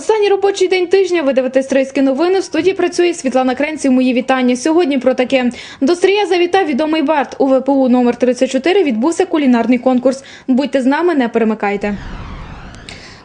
Останній робочий день тижня. Ви дивитесь «Стрийські новини. В студії працює Світлана Кренців. Мої вітання. Сьогодні про таке. До Стрия завітав відомий Барт. У ВПУ номер 34 відбувся кулінарний конкурс. Будьте з нами, не перемикайте.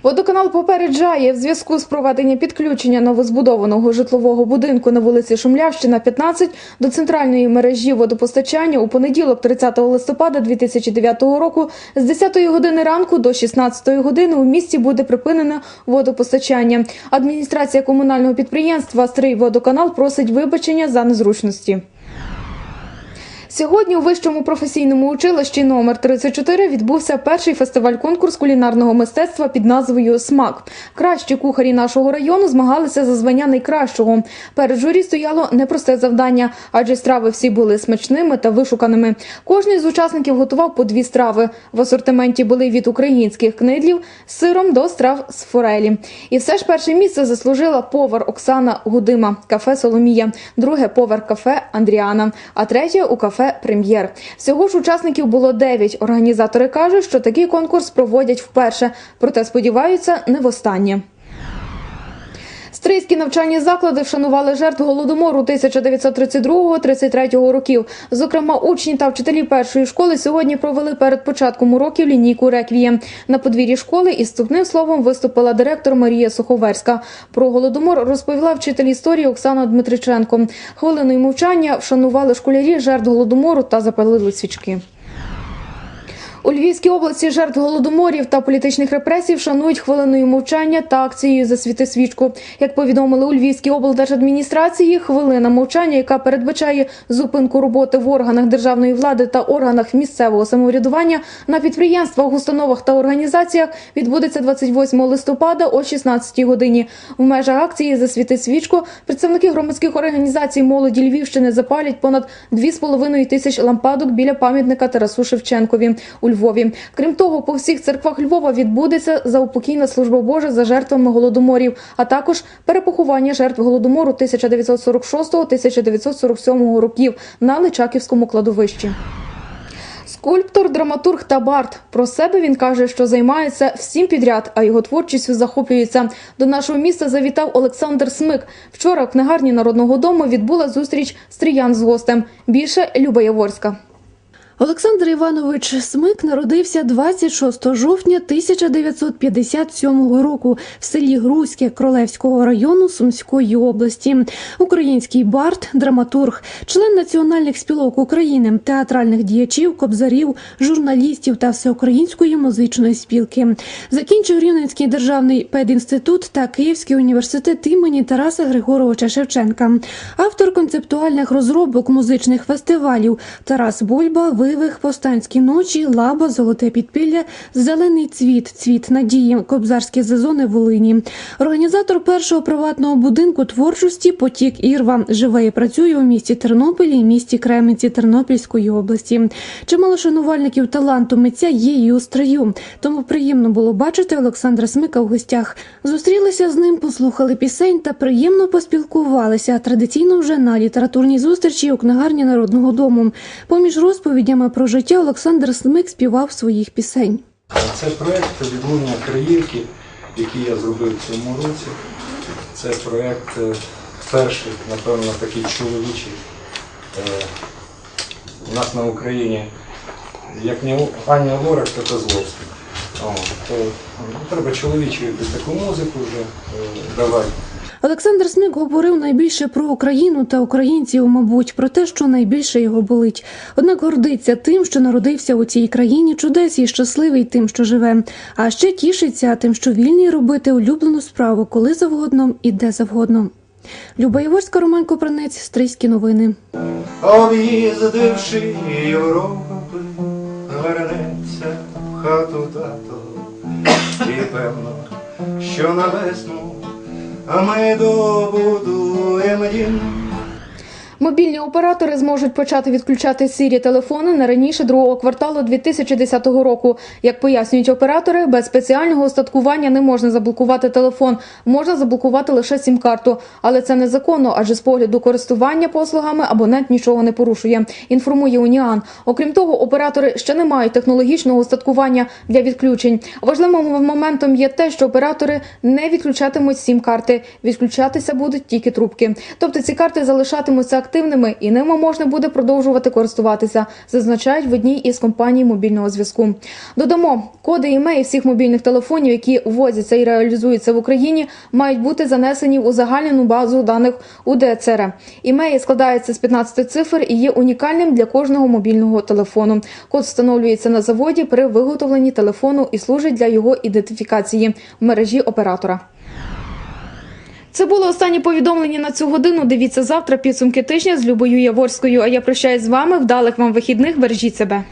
Водоканал попереджає в зв'язку з проведенням підключення новозбудованого житлового будинку на вулиці Шумлявщина, 15 до центральної мережі водопостачання у понеділок, 30 листопада 2009 року, з 10 години ранку до 16 години у місті буде припинено водопостачання. Адміністрація комунального підприємства Стрий водоканал просить вибачення за незручності. Сьогодні у вищому професійному училищі номер 34 відбувся перший фестиваль-конкурс кулінарного мистецтва під назвою Смак. Кращі кухарі нашого району змагалися за звання найкращого. Перед журі стояло непросте завдання, адже страви всі були смачними та вишуканими. Кожний з учасників готував по дві страви. В асортименті були від українських книдлів з сиром до страв з форелі. І все ж перше місце заслужила повар Оксана Гудима, кафе Соломія, друге повар кафе Андріана, а третє у кафе Прем'єр. Всього ж учасників було дев'ять. Організатори кажуть, що такий конкурс проводять вперше, проте сподіваються не востаннє. Стрийські навчальні заклади вшанували жертв голодомору 1932-33 років. Зокрема, учні та вчителі першої школи сьогодні провели перед початком уроків лінійку реквієм. На подвір'ї школи із вступним словом виступила директор Марія Суховерська. Про голодомор розповіла вчитель історії Оксана Дмитриченко. Хвилиною мовчання вшанували школярі жертв голодомору та запалили свічки. У Львівській області жертв голодоморів та політичних репресій вшанують хвилиною мовчання та акцією «Засвіти свічку. Як повідомили у Львівській облдержадміністрації, хвилина мовчання, яка передбачає зупинку роботи в органах державної влади та органах місцевого самоврядування на підприємствах, установах та організаціях, відбудеться 28 листопада о 16 годині. В межах акції «Засвіти свічку представники громадських організацій молоді Львівщини запалять понад 2,5 тисяч лампадок біля пам'ятника Тарасу Шевченкові у Львові. Крім того, по всіх церквах Львова відбудеться заупокійна служба Божа за жертвами голодоморів, а також перепоховання жертв голодомору 1946-1947 років на Личаківському кладовищі. Скульптор, драматург та бард. Про себе він каже, що займається всім підряд, а його творчістю захоплюється. До нашого міста завітав Олександр Смик. Вчора в книгарні Народного дому відбула зустріч стріян з гостем. Більше Люба Яворська. Олександр Іванович Смик народився 26 жовтня 1957 року в селі Грузьке Кролевського району Сумської області. Український бард, драматург, член національних спілок України, театральних діячів, кобзарів, журналістів та всеукраїнської музичної спілки. Закінчив Рівненський державний педінститут та Київський університет імені Тараса Григоровича Шевченка. Автор концептуальних розробок музичних фестивалів Тарас Бульба. Вивих, повстанські ночі, лаба, золоте підпілля, зелений цвіт, цвіт надії, кобзарські сезони Волині. Організатор першого приватного будинку творчості Потік Ірва живе і працює у місті Тернополі місті Кременці Тернопільської області. Чимало шанувальників таланту митця є і у стрию, тому приємно було бачити Олександра Смика в гостях. Зустрілися з ним, послухали пісень та приємно поспілкувалися. Традиційно вже на літературній зустрічі у книгарні Народного дому. Поміж розповідями про життя Олександр Смик співав своїх пісень. Це проєкт відлуння Криївки, який я зробив в цьому році. Це проєкт е, перший, напевно, такий чоловічий е, у нас на Україні. Як не Аня Лорак, то Козловський. Ну, треба чоловічу якусь таку музику вже е, давати. Олександр Смик говорив найбільше про Україну та українців, мабуть, про те, що найбільше його болить. Однак гордиться тим, що народився у цій країні, чудес і щасливий тим, що живе. А ще тішиться тим, що вільний робити улюблену справу, коли завгодно і де завгодно. Люба Єворська, Роман Копранець, Стрийські новини. Об'їздивши Європи, вернеться в хату тато, і певно, що на весну, ми добудуємо дім. Мобільні оператори зможуть почати відключати сірі телефони не раніше другого кварталу 2010 року. Як пояснюють оператори, без спеціального устаткування не можна заблокувати телефон, можна заблокувати лише сім-карту. Але це незаконно, адже з погляду користування послугами абонент нічого не порушує. Інформує Уніан. Окрім того, оператори ще не мають технологічного устаткування для відключень. Важливим моментом є те, що оператори не відключатимуть сім-карти. Відключатися будуть тільки трубки. Тобто ці карти залишатимуться активними і ними можна буде продовжувати користуватися, зазначають в одній із компаній мобільного зв'язку. Додамо, коди імеї всіх мобільних телефонів, які ввозяться і реалізуються в Україні, мають бути занесені в узагальнену базу даних УДЦР. Імеї складається з 15 цифр і є унікальним для кожного мобільного телефону. Код встановлюється на заводі при виготовленні телефону і служить для його ідентифікації в мережі оператора. Це було останнє повідомлення на цю годину. Дивіться завтра підсумки тижня з Любою Яворською. А я прощаюсь з вами. Вдалих вам вихідних. Бережіть себе.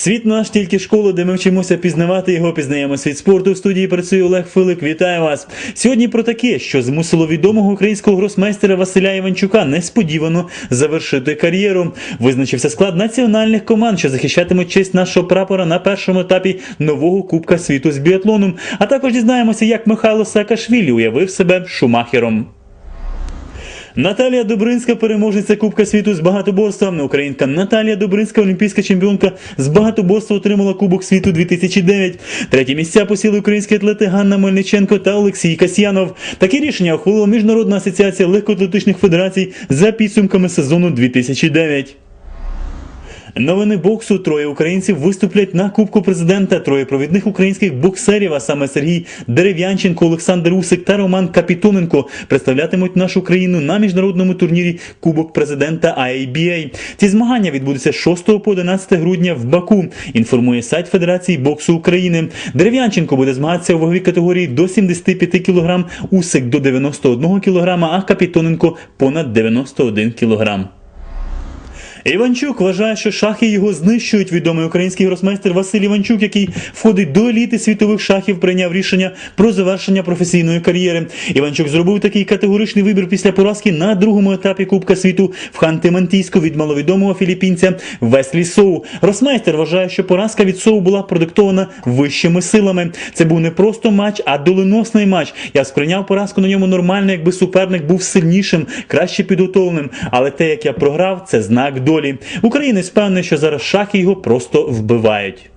Світ наш тільки школа, де ми вчимося пізнавати його, пізнаємо світ спорту. В студії працює Олег Филик. Вітаю вас. Сьогодні про таке, що змусило відомого українського гросмейстера Василя Іванчука несподівано завершити кар'єру. Визначився склад національних команд, що захищатимуть честь нашого прапора на першому етапі нового Кубка світу з біатлоном. А також дізнаємося, як Михайло Саакашвілі уявив себе шумахером. Наталія Добринська переможниця Кубка світу з багатоборства. Українка Наталія Добринська, олімпійська чемпіонка з багатоборства, отримала Кубок світу 2009. Треті місця посіли українські атлети Ганна Мельниченко та Олексій Касьянов. Таке рішення ухвалила Міжнародна асоціація легкоатлетичних федерацій за підсумками сезону 2009. Новини боксу троє українців виступлять на Кубку президента. Троє провідних українських боксерів, а саме Сергій Дерев'янченко, Олександр Усик та Роман Капітоненко, представлятимуть нашу країну на міжнародному турнірі Кубок президента IABA. Ці змагання відбудуться з 6 по 11 грудня в Баку. Інформує сайт Федерації боксу України. Дерев'янченко буде змагатися у ваговій категорії до 75 кг, Усик до 91 кг, а Капітоненко понад 91 кг. Іванчук вважає, що шахи його знищують. Відомий український гросмейстер Василь Іванчук, який входить до еліти світових шахів, прийняв рішення про завершення професійної кар'єри. Іванчук зробив такий категоричний вибір після поразки на другому етапі Кубка світу в Ханти-Мантійську від маловідомого філіппінця Веслі Соу. Гросмейстер вважає, що поразка від Соу була продиктована вищими силами. Це був не просто матч, а доленосний матч. Я сприйняв поразку на ньому нормально, якби суперник був сильнішим, краще підготовленим. Але те, як я програв, це знак долі. Українець впевнений, що зараз шахи його просто вбивають.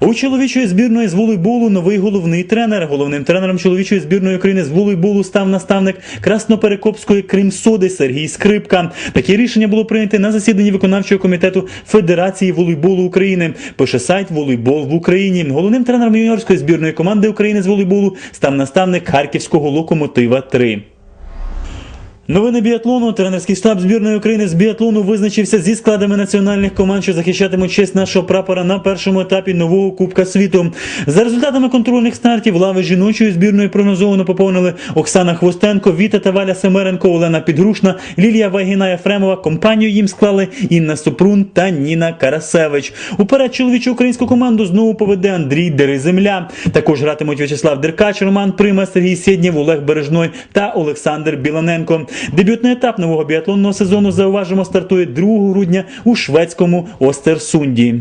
У чоловічої збірної з волейболу новий головний тренер. Головним тренером чоловічої збірної України з волейболу став наставник Красноперекопської Кримсоди Сергій Скрипка. Таке рішення було прийнято на засіданні виконавчого комітету Федерації волейболу України. Пише сайт Волейбол в Україні. Головним тренером юніорської збірної команди України з волейболу став наставник Харківського локомотива 3 Новини біатлону. Тренерський штаб збірної України з біатлону визначився зі складами національних команд, що захищатимуть честь нашого прапора на першому етапі нового Кубка світу. За результатами контрольних стартів лави жіночої збірної прогнозовано поповнили Оксана Хвостенко, Віта та Валя Семеренко, Олена Підгрушна, Лілія Вагіна Єфремова. Компанію їм склали Інна Супрун та Ніна Карасевич. Уперед чоловічу українську команду знову поведе Андрій Дереземля. Також гратимуть В'ячеслав Деркач, Роман Прима, Сергій Сєднєв, Олег Бережной та Олександр Біланенко. Дебютний етап нового біатлонного сезону зауважимо стартує 2 грудня у шведському Остерсунді.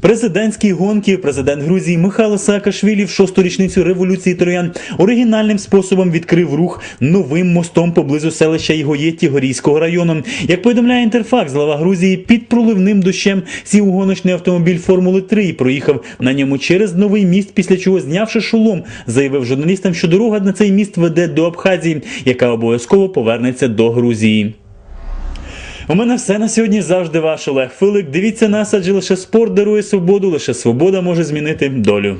Президентські гонки президент Грузії Михайло Саакашвілі в шосту річницю революції троян оригінальним способом відкрив рух новим мостом поблизу селища Ігоєті Горійського району. Як повідомляє інтерфакс, глава Грузії під проливним дощем сів у гоночний автомобіль Формули 3 і проїхав на ньому через новий міст, після чого знявши шолом, заявив журналістам, що дорога на цей міст веде до Абхазії, яка обов'язково повернеться до Грузії. У мене все на сьогодні завжди ваш Олег Филик. Дивіться нас, адже лише спорт дарує свободу, лише свобода може змінити долю.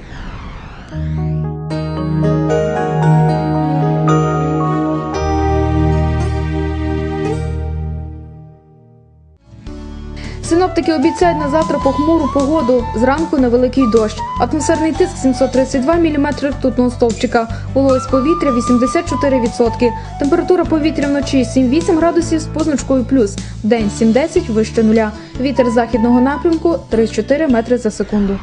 Синоптики обіцяють на завтра похмуру погоду. Зранку невеликий дощ. Атмосферний тиск 732 мм ртутного стовпчика. Вологість повітря 84%. Температура повітря вночі 7-8 градусів з позначкою плюс. день 7-10 вище нуля. Вітер західного напрямку 3-4 метри за секунду.